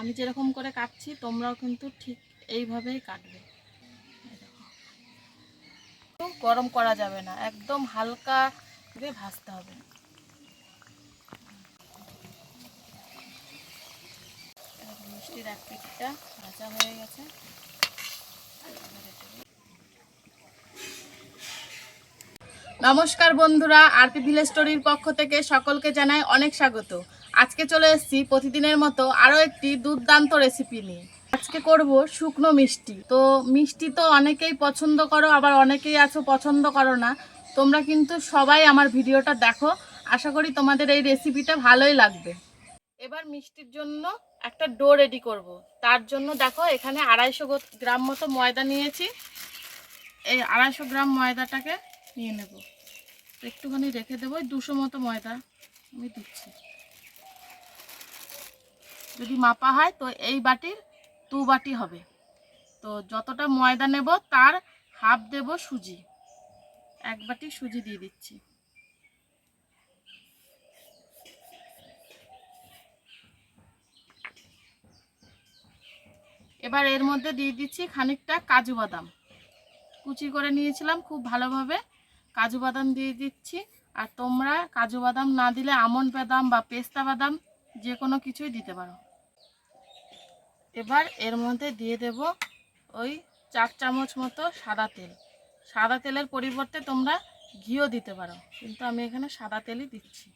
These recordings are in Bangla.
আমি যেরকম করে কাটছি, তোমরাও কিন্তু ঠিক এইভাবেই কাটবে। গরম করা যাবে না, একদম হালকা করে ভাজতে হবে। মিষ্টির এক পিঠটা ভাজা হয়ে গেছে। নমস্কার বন্ধুরা, আরপি ভিলেজ স্টোরির পক্ষ থেকে সকলকে জানাই অনেক স্বাগত। আজকে চলে এসেছি প্রতিদিনের মতো আরও একটি দুর্দান্ত রেসিপি নিয়ে। আজকে করব শুকনো মিষ্টি। তো মিষ্টি তো অনেকেই পছন্দ করো, আবার অনেকেই আছো পছন্দ করো না। তোমরা কিন্তু সবাই আমার ভিডিওটা দেখো। আশা করি তোমাদের এই রেসিপিটা ভালোই লাগবে। এবার মিষ্টির জন্য একটা ডো রেডি করব। তার জন্য দেখো, এখানে আড়াইশো গ্রাম মতো ময়দা নিয়েছি। এই আড়াইশো গ্রাম ময়দাটাকে নিয়ে নেব। একটুখানি রেখে দেবো, দুশো মতো ময়দা আমি দিচ্ছি। যদি মাপা হয়, তো এই বাটির দু বাটি হবে। তো যতটা ময়দা নেব, তার হাফ দেব সুজি। এক বাটি সুজি দিয়ে দিচ্ছি। এবার এর মধ্যে দিয়ে দিচ্ছি খানিকটা কাজু বাদাম। কুচি করে নিয়েছিলাম খুব ভালোভাবে। কাজু বাদাম দিয়ে দিচ্ছি। আর তোমরা কাজু বাদাম না দিলে আমন্ড বাদাম বা পেস্তা বাদাম যে কোনো কিছুই দিতে পারো। এবার এর মধ্যে দিয়ে দেব ওই চার চামচ মতো সাদা তেল। সাদা তেলের পরিবর্তে তোমরা ঘিও দিতে পারো, কিন্তু আমি এখানে সাদা তেলই দিচ্ছি।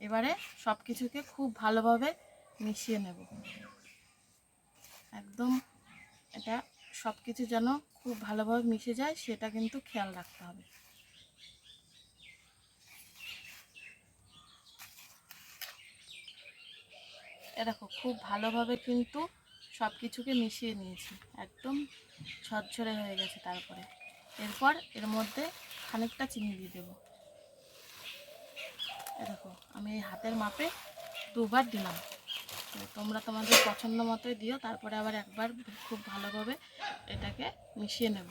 এবারে সব কিছুকে খুব ভালোভাবে মিশিয়ে নেব। একদম এটা সব কিছু যেন খুব ভালোভাবে মিশে যায়, সেটা কিন্তু খেয়াল রাখতে হবে। এ দেখো, খুব ভালোভাবে কিন্তু সব কিছুকে মিশিয়ে নিয়েছি। একদম ঝরঝরে হয়ে গেছে তারপরে। এরপর এর মধ্যে খানিকটা চিনি দিয়ে দেবো। দেখো, আমি এই হাতের মাপে দুবার দিলাম। তোমরা তোমাদের পছন্দ মতোই দিও, তারপরে আবার একবার খুব ভালোভাবে এটাকে মিশিয়ে নেব।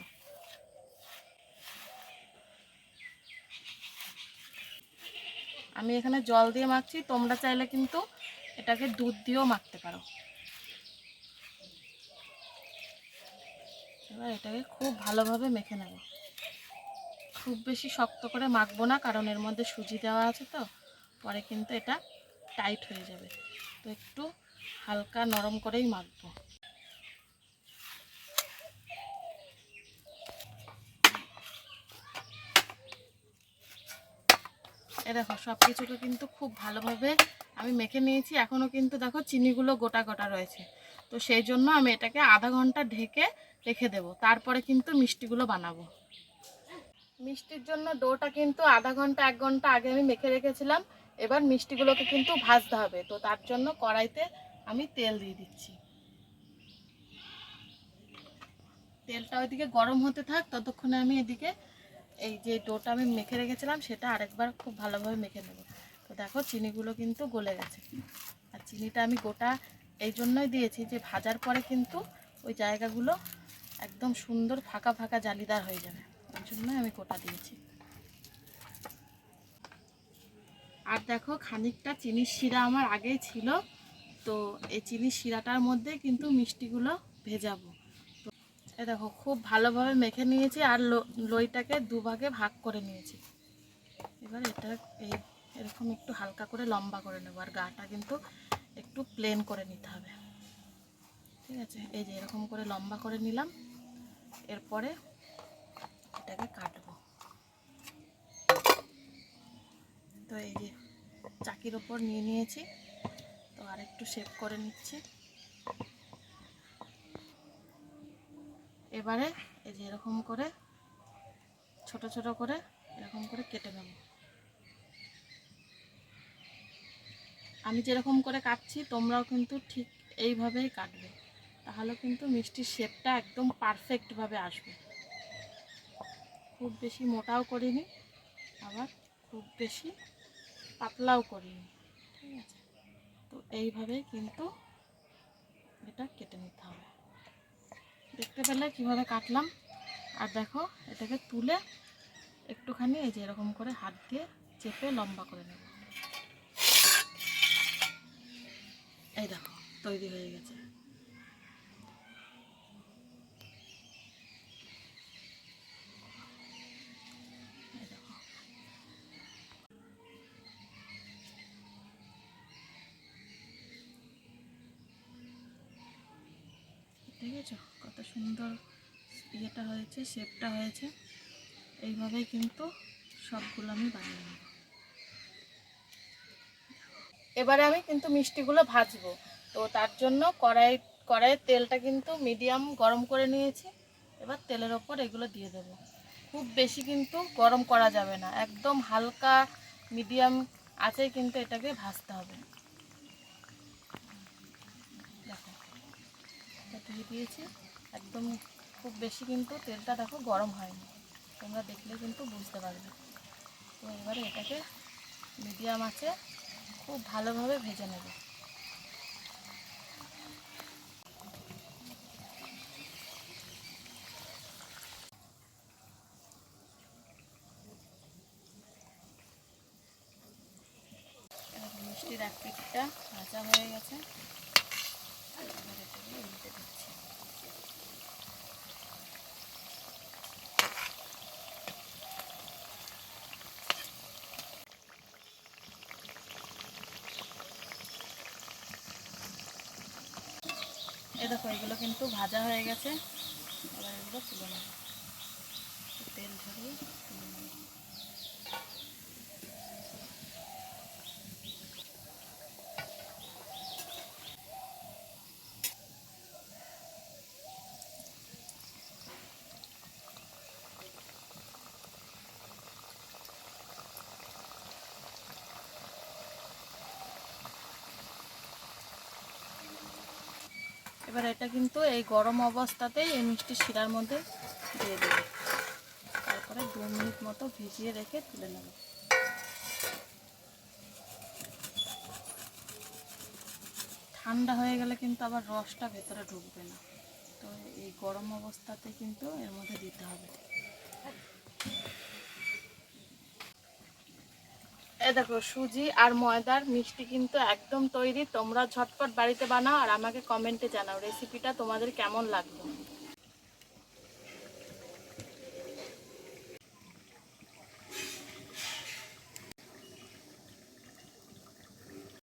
আমি এখানে জল দিয়ে মাখছি, তোমরা চাইলে কিন্তু এটাকে দুধ দিয়েও মাখতে পারো। এবার এটাকে খুব ভালোভাবে মেখে নেব। খুব বেশি শক্ত করে মাখবো না, কারণ এর মধ্যে সুজি দেওয়া আছে তো, পরে কিন্তু এটা টাইট হয়ে যাবে। তো একটু হালকা নরম করেই মাখবো। দেখো সব কিন্তু খুব ভালোভাবে আমি মেখে নিয়েছি। এখনও কিন্তু দেখো চিনিগুলো গোটা গোটা রয়েছে। তো সেই জন্য আমি এটাকে আধা ঘণ্টা ঢেকে রেখে দেব। তারপরে কিন্তু মিষ্টিগুলো বানাবো। মিষ্টির জন্য ডোটা কিন্তু আধা ঘণ্টা, এক ঘণ্টা আগে আমি মেখে রেখেছিলাম। এবার মিষ্টিগুলোকে কিন্তু ভাজতে হবে। তো তার জন্য কড়াইতে আমি তেল দিয়ে দিচ্ছি। তেলটা ওইদিকে গরম হতে থাক, ততক্ষণে আমি এদিকে এই যে ডোটা আমি মেখে রেখেছিলাম, সেটা আরেকবার খুব ভালোভাবে মেখে নেব। তো দেখো, চিনিগুলো কিন্তু গলে গেছে। আর চিনিটা আমি গোটা এই জন্যই দিয়েছি যে ভাজার পরে কিন্তু ওই জায়গাগুলো একদম সুন্দর ফাঁকা ফাঁকা জালিদার হয়ে যাবে। ওই জন্যই আমি গোটা দিয়েছি। আর দেখো, খানিকটা চিনির শিরা আমার আগেই ছিল। তো এই চিনির শিরাটার মধ্যে কিন্তু মিষ্টিগুলো ভেজাবো। এ দেখো, খুব ভালোভাবে মেখে নিয়েছি আর লইটাকে দুভাগে ভাগ করে নিয়েছি। এবার এটা এই এরকম একটু হালকা করে লম্বা করে নেব, আর গাটা কিন্তু একটু প্লেন করে নিতে হবে। ঠিক আছে? এই যে এরকম করে লম্বা করে নিলাম। এরপরে এটাকে কাটবো। তো এই যে চাকির ওপর নিয়ে নিয়েছি। তো আর একটু শেপ করে নিচ্ছি। এবারে এই যে এরকম করে, ছোট ছোট করে এরকম করে কেটে নেব। আমি যেরকম করে কাটছি, তোমরাও কিন্তু ঠিক এইভাবেই কাটবে। তাহলে কিন্তু মিষ্টির শেপটা একদম পারফেক্টভাবে আসবে। খুব বেশি মোটাও করিনি, আবার খুব বেশি পাতলাও করিনি, ঠিক আছে? তো এইভাবেই কিন্তু এটা কেটে নিতে হবে দেখতে পেলে কীভাবে কাটলাম? আর দেখো, এটাকে তুলে একটুখানি এই যে এরকম করে হাত দিয়ে চেপে লম্বা করে নেব। এই দেখো, তৈরি হয়ে গেছে। দেখেছ? কত সুন্দর ইয়েটা হয়েছে, শেপটা হয়েছে। এইভাবেই কিন্তু সবগুলো আমি বানিয়ে নেব। এবারে আমি কিন্তু মিষ্টিগুলো ভাজবো। তো তার জন্য কড়াই, কড়াইয়ের তেলটা কিন্তু মিডিয়াম গরম করে নিয়েছি। এবার তেলের ওপর এগুলো দিয়ে দেবো। খুব বেশি কিন্তু গরম করা যাবে না। একদম হালকা, মিডিয়াম আছে কিন্তু এটাকে ভাজতে হবে দেখো এটা দিয়ে দিয়েছি। একদম খুব বেশি কিন্তু তেলটা দেখো গরম হয়নি। তোমরা দেখলে কিন্তু বুঝতে পারবে। তো এবারে এটাকে মিডিয়াম আছে, খুব ভালোভাবে ভেজে নেবে। মিষ্টির এক পিঠটা ভাজা হয়ে গেছে এবার এটাকে উল্টে দিচ্ছি এই দেখো, এগুলো কিন্তু ভাজা হয়ে গেছে। এবার এগুলো তুলে নেব। তেল ঝরিয়ে তুলে নেব। এবার এটা কিন্তু এই গরম অবস্থাতেই এই মিষ্টি শিরার মধ্যে দিয়ে দেবে। তারপরে দু মিনিট মতো ভিজিয়ে রেখে তুলে নেব। ঠান্ডা হয়ে গেলে কিন্তু আবার রসটা ভেতরে ঢুকবে না। তো এই গরম অবস্থাতে কিন্তু এর মধ্যে দিতে হবে। এ দেখো, সুজি আর ময়দার মিষ্টি কিন্তু একদম তৈরি। তোমরা ঝটপট বাড়িতে বানাও আর আমাকে কমেন্টে জানাও রেসিপিটা তোমাদের কেমন লাগল।